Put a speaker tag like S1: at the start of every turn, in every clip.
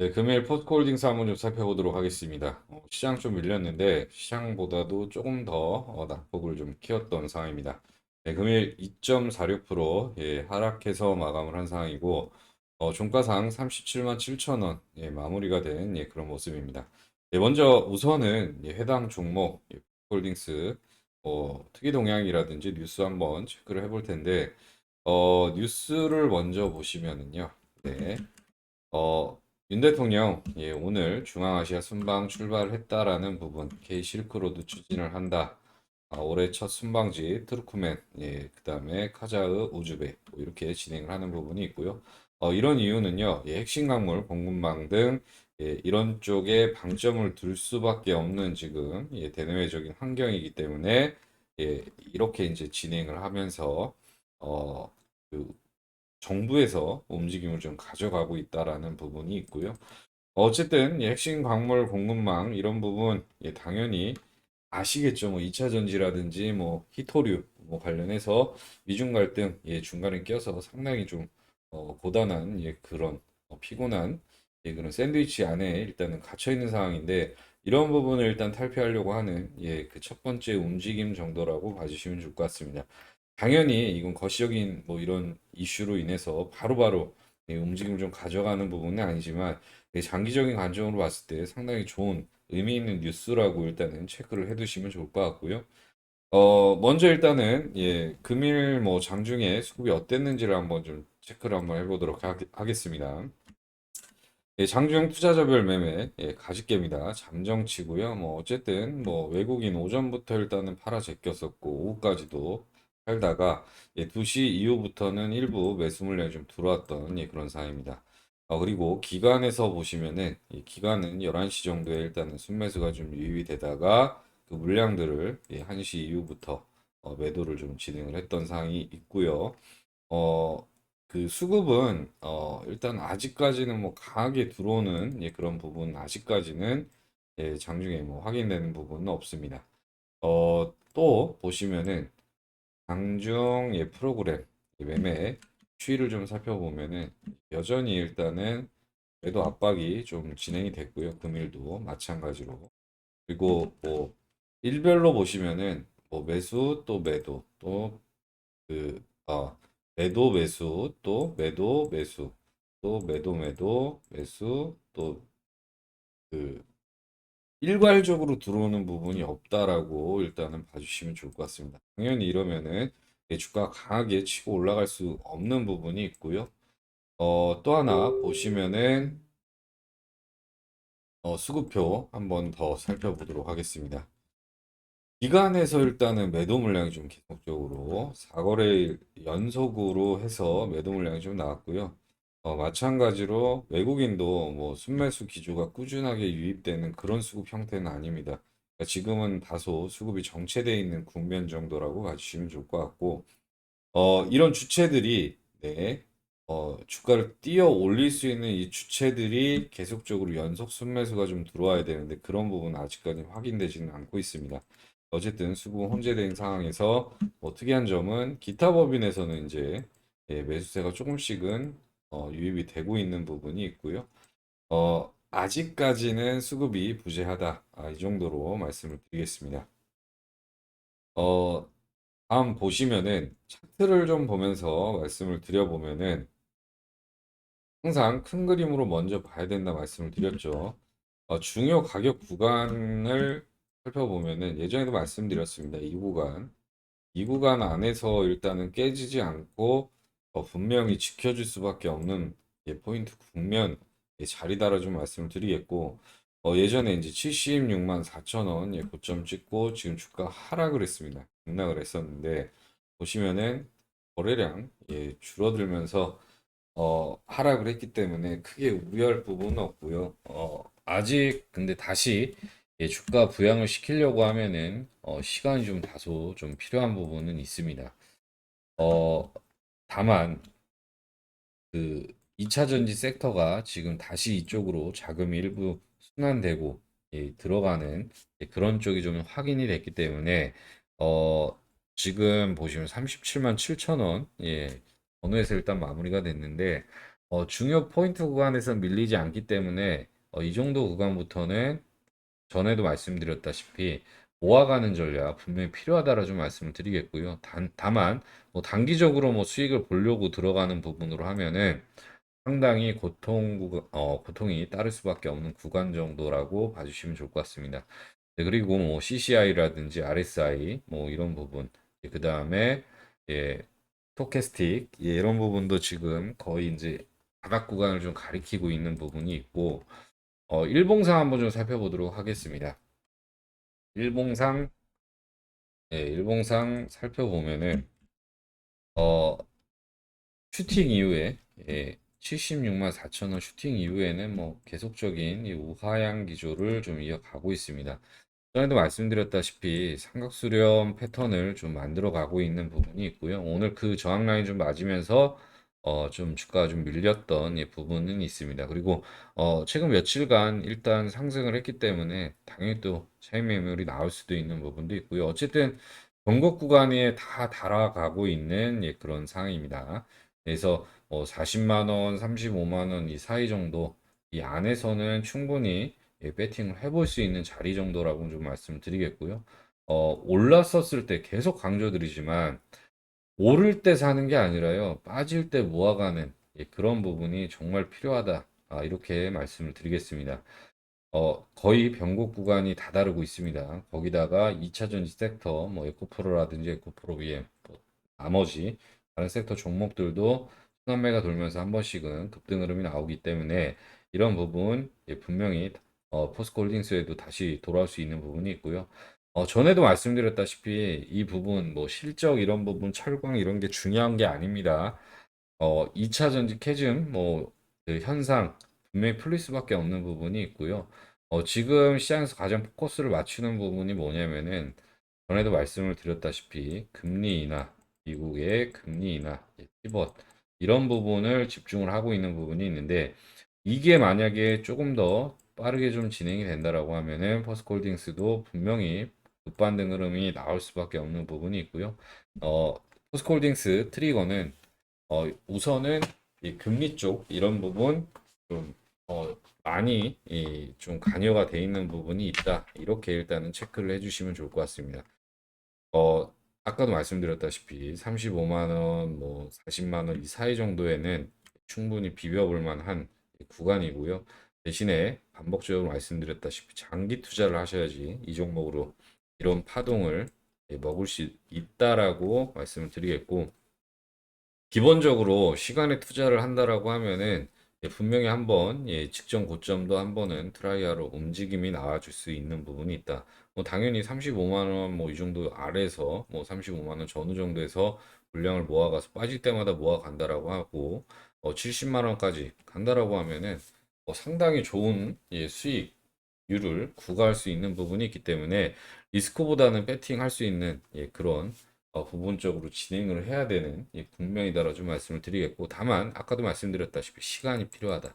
S1: 네, 금일 포스코홀딩스 한번 좀 살펴보도록 하겠습니다. 어, 시장 좀 밀렸는데 시장보다도 조금 더 어, 낙폭을 좀 키웠던 상황입니다. 네, 금일 2.46% 예, 하락해서 마감을 한 상황이고 어, 종가상 37만 7천 원 예, 마무리가 된 예, 그런 모습입니다. 네, 먼저 우선은 예, 해당 종목 예, 홀딩스 어, 특이 동향이라든지 뉴스 한번 체크를 해볼 텐데 어, 뉴스를 먼저 보시면은요. 네. 어, 윤 대통령, 예, 오늘 중앙아시아 순방 출발했다라는 부분, K 실크로드 추진을 한다. 아, 올해 첫 순방지 트루크멘, 예, 그 다음에 카자흐, 우즈베, 뭐 이렇게 진행을 하는 부분이 있고요. 어, 이런 이유는요, 예, 핵심 강물, 공급망 등 예, 이런 쪽에 방점을 둘 수밖에 없는 지금 예, 대내외적인 환경이기 때문에 예, 이렇게 이제 진행을 하면서 어, 그 정부에서 움직임을 좀 가져가고 있다라는 부분이 있고요. 어쨌든 예, 핵심 광물 공급망 이런 부분 예, 당연히 아시겠죠. 뭐 2차 전지라든지 뭐 히토류 뭐 관련해서 미중 갈등 예, 중간에 껴서 상당히 좀 어, 고단한 예, 그런 어, 피곤한 예, 그런 샌드위치 안에 일단은 갇혀 있는 상황인데 이런 부분을 일단 탈피하려고 하는 예, 그 첫 번째 움직임 정도라고 봐주시면 좋을 것 같습니다. 당연히 이건 거시적인 뭐 이런 이슈로 인해서 바로바로 예, 움직임을 좀 가져가는 부분은 아니지만 예, 장기적인 관점으로 봤을 때 상당히 좋은 의미 있는 뉴스라고 일단은 체크를 해두시면 좋을 것 같고요. 어, 먼저 일단은 예, 금일 뭐 장중에 수급이 어땠는지를 한번 좀 체크를 한번 해보도록 하, 하겠습니다. 예, 장중 투자자별 매매 예, 가직개입니다. 잠정치고요. 뭐 어쨌든 뭐 외국인 오전부터 일단은 팔아 제꼈었고 오후까지도 팔다가 예, 2시 이후부터는 일부 매수 물량이 좀 들어왔던 예, 그런 상황입니다. 어, 그리고 기간에서 보시면은 이 기간은 11시 정도에 일단은 순매수가 좀 유입이 되다가 그 물량들을 예, 1시 이후부터 어, 매도를 좀 진행을 했던 상황이 있고요. 어, 그 수급은 어, 일단 아직까지는 뭐 강하게 들어오는 예, 그런 부분 아직까지는 예, 장중에 뭐 확인되는 부분은 없습니다. 어, 또 보시면은 장중 예, 프로그램 예, 매매 추이를 좀 살펴보면은 여전히 일단은 매도 압박이 좀 진행이 됐고요. 금일도 마찬가지로. 그리고 뭐 일별로 보시면은 뭐 매수 또 매도 또그 어, 매도 매수 또 매도 매수 또 매도 매도 매수 또 그 일괄적으로 들어오는 부분이 없다라고 일단은 봐주시면 좋을 것 같습니다. 당연히 이러면은 예, 주가 강하게 치고 올라갈 수 없는 부분이 있고요. 어, 또 하나 보시면은 어, 수급표 한번 더 살펴보도록 하겠습니다. 기간에서 일단은 매도 물량이 좀 계속적으로 4거래 연속으로 해서 매도 물량이 좀 나왔고요. 어, 마찬가지로 외국인도 뭐 순매수 기조가 꾸준하게 유입되는 그런 수급 형태는 아닙니다. 그러니까 지금은 다소 수급이 정체되어 있는 국면 정도라고 봐주시면 좋을 것 같고, 어, 이런 주체들이, 네, 어, 주가를 뛰어 올릴 수 있는 이 주체들이 계속적으로 연속 순매수가 좀 들어와야 되는데 그런 부분은 아직까지 확인되지는 않고 있습니다. 어쨌든 수급 혼재된 상황에서 뭐 특이한 점은 기타 법인에서는 이제 예, 매수세가 조금씩은 어, 유입이 되고 있는 부분이 있고요. 어, 아직까지는 수급이 부재하다. 아, 이 정도로 말씀을 드리겠습니다. 어, 다음 보시면은 차트를 좀 보면서 말씀을 드려보면은 항상 큰 그림으로 먼저 봐야 된다 말씀을 드렸죠. 어, 중요 가격 구간을 살펴보면은 예전에도 말씀드렸습니다. 이 구간. 이 구간 안에서 일단은 깨지지 않고 어, 분명히 지켜줄 수밖에 없는 예, 포인트 국면 예, 자리다라 좀 말씀을 드리겠고 어, 예전에 이제 76만 4천 원 예, 고점 찍고 지금 주가 하락을 했습니다. 급락을 했었는데 보시면은 거래량 예, 줄어들면서 어, 하락을 했기 때문에 크게 우려할 부분은 없고요. 어, 아직 근데 다시 예, 주가 부양을 시키려고 하면은 어, 시간이 좀 다소 좀 필요한 부분은 있습니다. 어, 다만 그 2차 전지 섹터가 지금 다시 이쪽으로 자금이 일부 순환되고 예, 들어가는 예, 그런 쪽이 좀 확인이 됐기 때문에 어, 지금 보시면 37만 7천 원 예, 어느에서 일단 마무리가 됐는데 어, 중요 포인트 구간에서 밀리지 않기 때문에 어, 이 정도 구간부터는 전에도 말씀드렸다시피 모아가는 전략 분명히 필요하다라 좀 말씀을 드리겠고요. 단, 다만 뭐 단기적으로 뭐 수익을 보려고 들어가는 부분으로 하면은 상당히 고통 어, 고통이 따를 수밖에 없는 구간 정도라고 봐주시면 좋을 것 같습니다. 네, 그리고 뭐 CCI라든지 RSI 뭐 이런 부분 그 다음에 예, 스토캐스틱 예, 이런 부분도 지금 거의 이제 바닥 구간을 좀 가리키고 있는 부분이 있고 어, 일봉상 한번 좀 살펴보도록 하겠습니다. 일봉상 예, 일봉상 살펴보면은 어, 슈팅 이후에 예, 76만 4천 원 슈팅 이후에는 뭐 계속적인 이 우하향 기조를 좀 이어가고 있습니다. 전에도 말씀드렸다시피 삼각수렴 패턴을 좀 만들어 가고 있는 부분이 있고요. 오늘 그 저항 라인 좀 맞으면서 어, 좀 주가가 좀 밀렸던 예, 부분은 있습니다. 그리고 어, 최근 며칠간 일단 상승을 했기 때문에 당연히 또 차익 매물이 나올 수도 있는 부분도 있고요. 어쨌든 변곡 구간에 다 달아가고 있는 예, 그런 상황입니다. 그래서 뭐 40만 원, 35만 원 이 사이 정도 이 안에서는 충분히 예, 배팅을 해볼 수 있는 자리 정도라고 좀 말씀드리겠고요. 어, 올랐었을 때 계속 강조드리지만 오를 때 사는 게 아니라요. 빠질 때 모아가는 예, 그런 부분이 정말 필요하다. 아, 이렇게 말씀을 드리겠습니다. 어, 거의 변곡 구간이 다다르고 있습니다. 거기다가 2차 전지 섹터, 뭐 에코프로라든지 에코프로 위에 뭐 나머지 다른 섹터 종목들도 순환매가 돌면서 한 번씩은 급등 흐름이 나오기 때문에 이런 부분 예, 분명히 어, 포스코홀딩스에도 다시 돌아올 수 있는 부분이 있고요. 어, 전에도 말씀드렸다시피 이 부분 뭐 실적 이런 부분 철강 이런 게 중요한 게 아닙니다. 어, 2차 전지 캐즘 뭐 그 현상 분명히 풀릴 수밖에 없는 부분이 있고요. 어, 지금 시장에서 가장 포커스를 맞추는 부분이 뭐냐면은 전에도 말씀을 드렸다시피 금리 인하, 미국의 금리 인하, 피벗 이런 부분을 집중을 하고 있는 부분이 있는데 이게 만약에 조금 더 빠르게 좀 진행이 된다라고 하면은 퍼스콜딩스도 분명히 급반등 흐름이 나올 수밖에 없는 부분이 있고요. 어, 포스콜딩스 트리거는 어, 우선은 이 금리 쪽 이런 부분 좀 어, 많이 이, 좀 관여가 돼 있는 부분이 있다. 이렇게 일단은 체크를 해주시면 좋을 것 같습니다. 어, 아까도 말씀드렸다시피 35만 원, 뭐 40만 원 이 사이 정도에는 충분히 비벼볼 만한 구간이고요. 대신에 반복적으로 말씀드렸다시피 장기 투자를 하셔야지 이 종목으로 이런 파동을 예, 먹을 수 있다라고 말씀을 드리겠고 기본적으로 시간에 투자를 한다라고 하면은 예, 분명히 한번 예, 직전 고점도 한번은 트라이아로 움직임이 나와줄 수 있는 부분이 있다. 뭐 당연히 35만 원 뭐 이 정도 아래에서 뭐 35만 원 전후 정도에서 물량을 모아가서 빠질 때마다 모아간다라고 하고 어, 70만 원까지 간다라고 하면은 어, 상당히 좋은 예, 수익률을 구가할 수 있는 부분이 있기 때문에 리스크보다는 배팅할 수 있는 예, 그런 어, 부분적으로 진행을 해야 되는 예, 국면이다라고 좀 말씀을 드리겠고 다만 아까도 말씀드렸다시피 시간이 필요하다.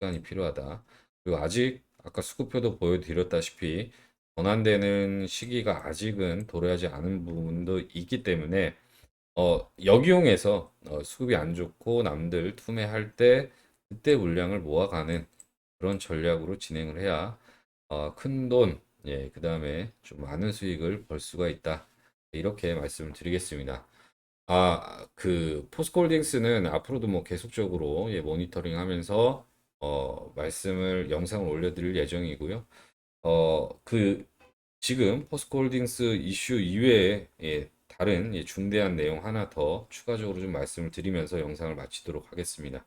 S1: 시간이 필요하다. 그리고 아직 아까 수급표도 보여드렸다시피 전환되는 시기가 아직은 도래하지 않은 부분도 있기 때문에 어, 역이용해서 어, 수급이 안 좋고 남들 투매할 때 그때 물량을 모아가는 그런 전략으로 진행을 해야 어, 큰 돈, 예, 그 다음에 좀 많은 수익을 벌 수가 있다. 이렇게 말씀을 드리겠습니다. 아, 그 포스코홀딩스는 앞으로도 뭐 계속적으로 예, 모니터링 하면서 어, 말씀을 영상을 올려드릴 예정이고요. 어, 그 지금 포스코홀딩스 이슈 이외에 예, 다른 예, 중대한 내용 하나 더 추가적으로 좀 말씀을 드리면서 영상을 마치도록 하겠습니다.